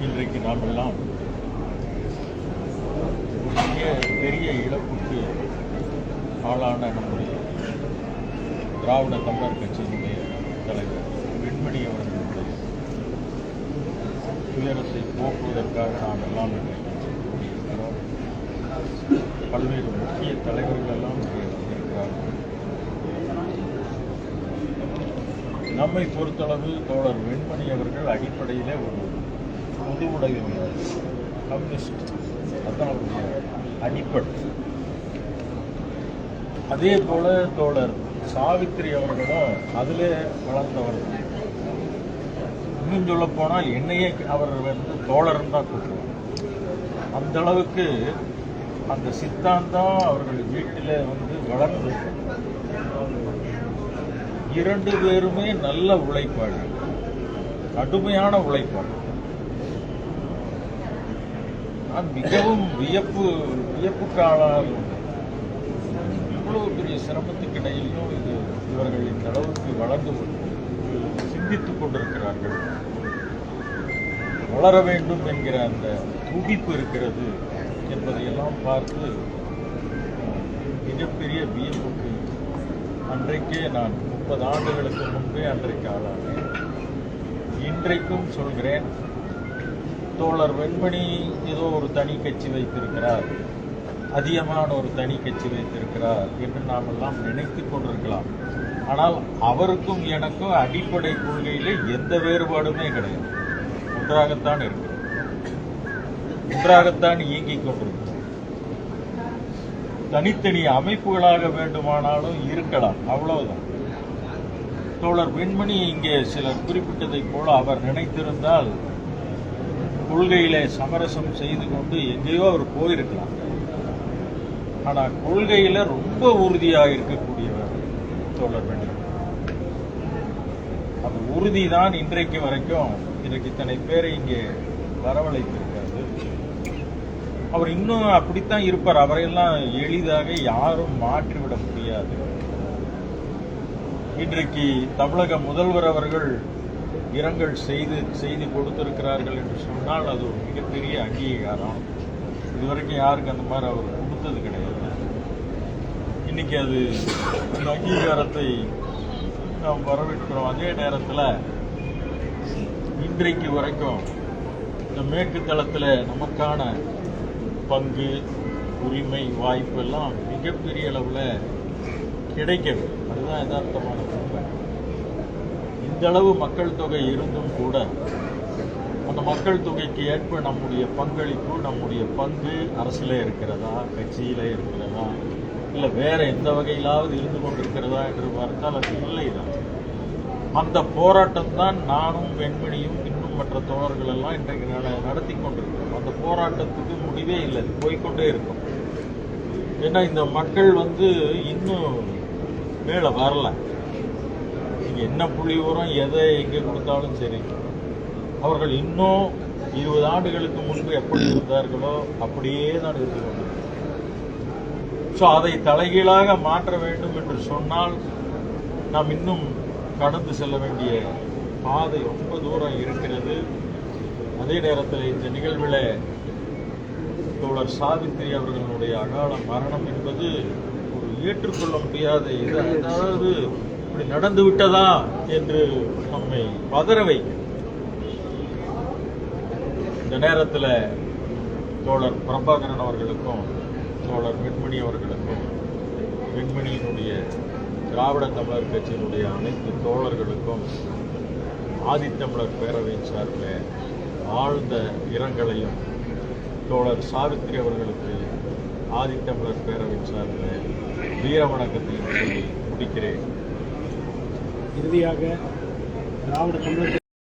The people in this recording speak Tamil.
இன்றைக்கு நாம் எல்லாம் மிக பெரிய இழப்புக்கு ஆளான நம்முடைய திராவிட தமிழர் கட்சியினுடைய தலைவர் வெண்மணி அவர்களுடைய துயரத்தை போக்குவதற்காக நாம் எல்லாம் இருக்கிறோம் பல்வேறு முக்கிய தலைவர்கள் எல்லாம் இருக்கிறார்கள் நம்மை பொறுத்தளவு தோழர் வெண்மணி அவர்கள் அடிப்படையிலே ஒரு பொது உடைமையாளர் கம்யூனிஸ்ட் அதான் அவருடைய அடிப்படை அதே போல தோழர் சாவித்திரி அவர்களும் அதிலே வளர்ந்தவர் இன்னும் சொல்ல போனால் என்னையே அவர் வந்து தோழர்னு தான் கூப்பிடுவார் அந்த அளவுக்கு அந்த சித்தாந்தம் அவர்கள் வீட்டில் வந்து வளர்ந்து இரண்டு பேருமே நல்ல உழைப்பாளர் கடுமையான உழைப்பாளர் மிகவும் வியப்பு வியப்புக்கு இவ்வளவு பெரிய சிரமத்துக்கு இடையிலும் இது இவர்கள் இந்த அளவுக்கு வளர்ந்து சிந்தித்துக் கொண்டிருக்கிறார்கள். வளர வேண்டும் என்கிற அந்த துடிப்பு இருக்கிறது என்பதையெல்லாம் பார்த்து மிகப்பெரிய வியப்புக்கு அன்றைக்கே நான் முப்பது ஆண்டுகளுக்கு முன்பே அன்றைக்கு ஆளானேன். இன்றைக்கும் சொல்கிறேன் தோழர் வெண்மணி ஏதோ ஒரு தனி கட்சி வைத்திருக்கிறார். அதிகமான ஒரு தனி கட்சி வைத்திருக்கிறார் என்று நாம் எல்லாம் நினைத்து கொண்டிருக்கலாம். ஆனால் அவருக்கும் எனக்கும் அடிப்படை கொள்கையிலே எந்த வேறுபாடுமே கிடையாது. ஒன்றாகத்தான் இருக்கு ஒன்றாகத்தான் இயங்கிக் கொண்டிருக்கும் தனித்தனி அமைப்புகளாக வேண்டுமானாலும் இருக்கலாம். அவ்வளவுதான். தோழர் வெண்மணி இங்கே சிலர் குறிப்பிட்டதைப் போல அவர் நினைத்திருந்தால் கொள்கையிலே சமரசம் செய்து கொண்டு எங்கேயோ அவர் போயிருக்கலாம். ஆனா கொள்கையில ரொம்ப உறுதியாக இருக்கக்கூடியவர் தோழர் வேண்டும் அந்த உறுதி தான் இன்றைக்கு வரைக்கும் இன்றைக்கு இத்தனை பேரை இங்கே வரவழைத்திருக்காரு அவர் இன்னும் அப்படித்தான் இருப்பார். அவரையெல்லாம் எளிதாக யாரும் மாற்றிவிட முடியாது. இன்றைக்கு தமிழக முதல்வர் அவர்கள் இரங்கல் செய்து செய்து கொடுத்திருக்கிறார்கள் என்று சொன்னால் அது ஒரு மிகப்பெரிய அங்கீகாரம். இதுவரைக்கும் யாருக்கு அந்த மாதிரி அவர் கொடுத்தது கிடையாது. இன்னைக்கு அது அந்த அங்கீகாரத்தை நாம் வரவேற்கிறோம். அதே நேரத்தில் இன்றைக்கு வரைக்கும் இந்த மேற்கு தளத்தில் நமக்கான பங்கு உரிமை வாய்ப்பு எல்லாம் மிகப்பெரிய அளவில் கிடைக்கவில்லை. அதுதான் யதார்த்தமான உண்மை. இந்தளவு மக்கள் தொகை இருந்தும் கூட அந்த மக்கள் தொகைக்கு ஏற்ப நம்முடைய பங்களிப்பு நம்முடைய பங்கு அரசில் இருக்கிறதா கட்சியிலே இருக்கிறதா இல்லை வேற எந்த வகையிலாவது இருந்து கொண்டிருக்கிறதா என்று பார்த்தால் அது இல்லைதான். அந்த போராட்டம் தான் நானும் வெண்மணியும் இன்னும் மற்ற தோழர்கள் எல்லாம் இன்றைக்கு நடத்தி கொண்டிருக்கிறோம். அந்த போராட்டத்துக்கு முடிவே இல்லை. அது போய்க்கொண்டே இருக்கும். ஏன்னா இந்த மக்கள் வந்து இன்னும் மேலே வரலை. என்ன புள்ளி உரம் எதை எங்கே கொடுத்தாலும் சரி. அவர்கள் இன்னும் இருபது ஆண்டுகளுக்கு முன்பு எப்படி இருந்தார்களோ அப்படியே தான் இருந்து கொண்டிருக்கிறார்கள். ஸோ அதை தலைகீழாக மாற்ற வேண்டும் என்று சொன்னால் நாம் இன்னும் கடந்து செல்ல வேண்டிய பாதை ரொம்ப தூரம் இருக்கிறது. அதே நேரத்தில் இந்த நிகழ்வில் தோழர் சாவித்திரி அவர்களுடைய அகால மரணம் என்பது ஒரு ஏற்றுக்கொள்ள முடியாத இது. அதாவது இப்படி நடந்து விட்டதா என்று நம்மை பதற வைக்கும். இந்த நேரத்தில் தோழர் பிரபாகரன் அவர்களுக்கும் தோழர் வெண்மணி அவர்களுக்கும் வெண்மணியினுடைய திராவிட தமிழர் கட்சியினுடைய அனைத்து தோழர்களுக்கும் ஆதித்தமிழர் பேரவையின் சார்பில் ஆழ்ந்த இரங்கலையும் தோழர் சாவித்ரி அவர்களுக்கு ஆதித்தமிழர் பேரவையின் சார்பில் வீர வணக்கத்தையும் சொல்லி முடிக்கிறேன். இறுதியாக திராவிட தமிழர்